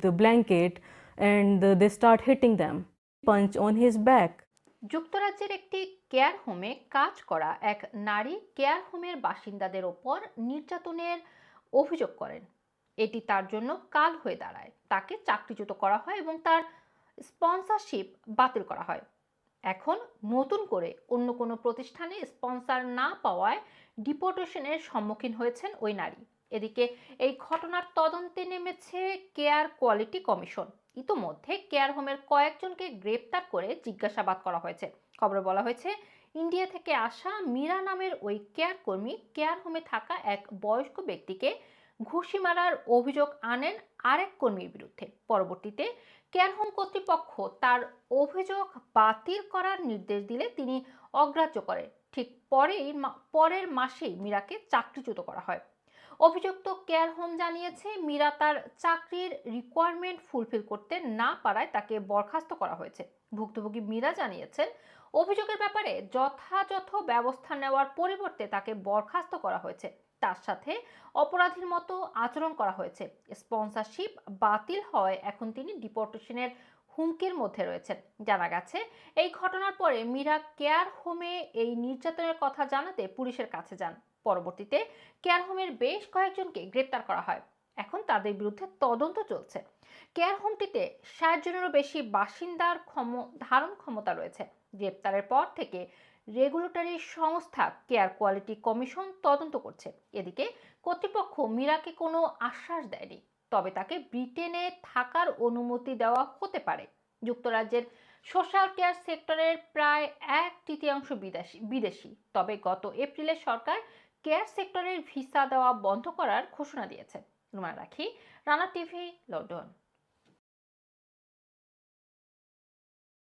the blanket and they start hitting them. Punch on his back. যুক্তরাজ্যের একটি care হোমে কাজ করা এক নারী কেয়ার হোমের বাসিন্দাদের ওপর নির্যাতনের অভিযোগ করেন এটি তার জন্য কাল হয়ে দাঁড়ায় তাকে চাকরিচ্যুত করা হয় এবং তার স্পন্সরশিপ বাতিল করা হয় এখন নতুন করে অন্য কোনো প্রতিষ্ঠানে স্পন্সর না পাওয়ায় ডিপোর্টেশনের সম্মুখীন হয়েছেন ওই নারী এদিকে এই ঘটনার তদন্তে নেমেছে কেয়ার কোয়ালিটি কমিশন। ইতোমধ্যে কেয়ার হোমের কয়েকজনকে গ্রেপ্তার করে জিজ্ঞাসাবাদ করা হয়েছে। খবরে বলা হয়েছে, ইন্ডিয়া থেকে আসা মীরা নামের ওই কেয়ার কর্মী কেয়ার হোমে থাকা এক বয়স্ক ব্যক্তিকে ঘুষি মারার অভিযোগ আনেন আরেক কর্মীর বিরুদ্ধে। পরবর্তীতে কেয়ার হোম কর্তৃপক্ষ তার অভিযোগ বাতিল করার নির্দেশ দিলে তিনি অগ্রাহ্য করে ঠিক পরেই পরের মাসেই মীরাকে চাকরিচ্যুত করা হয়। অভিযুক্ত কেয়ার হোম জানিয়েছে, মীরা তার চাকরির রিকোয়ারমেন্ট ফুলফিল করতে না পারায় তাকে বরখাস্ত করা হয়েছে। ভুক্তভোগী মীরা জানিয়েছেন, অভিযোগের ব্যাপারে যথাযথ ব্যবস্থা নেওয়ার পরিবর্তে তাকে বরখাস্ত করা হয়েছে। তার সাথে অপরাধীর মতো আচরণ করা হয়েছে। স্পন্সরশিপ বাতিল হওয়ায় এখন তিনি ডিপোর্টেশনের হুমকির মধ্যে রয়েছেন। জানা গেছে, এই ঘটনার পরে মীরা কেয়ার হোমে এই নির্যাতনের কথা জানাতে পুলিশের কাছে যান। পরবর্তীতে কেয়ার হোমের বেশ কয়েকজনকে গ্রেপ্তার করা হয়। এখন তাদের বিরুদ্ধে তদন্ত চলছে। কেয়ার হোমটিতে ষাট জনেরও বেশি বাসিন্দার ক্ষম, ধারণ ক্ষমতা রয়েছে। গ্রেপ্তারের পর থেকে রেগুলেটরি সংস্থা কেয়ার কোয়ালিটি কমিশন তদন্ত করছে। এদিকে কর্তৃপক্ষ মীরাকে কোনো আশ্বাস দেয়নি, তবে তাকে ব্রিটেনে থাকার অনুমতি দেওয়া হতে পারে। যুক্তরাজ্যের সোশ্যাল কেয়ার সেক্টরের প্রায় এক তৃতীয়াংশ বিদেশি বিদেশি। তবে গত এপ্রিলে সরকার কেয়ার সেক্টরের ভিসা দেওয়া বন্ধ করার ঘোষণা দিয়েছে। রুমা রাখি রানা টিভি লন্ডন।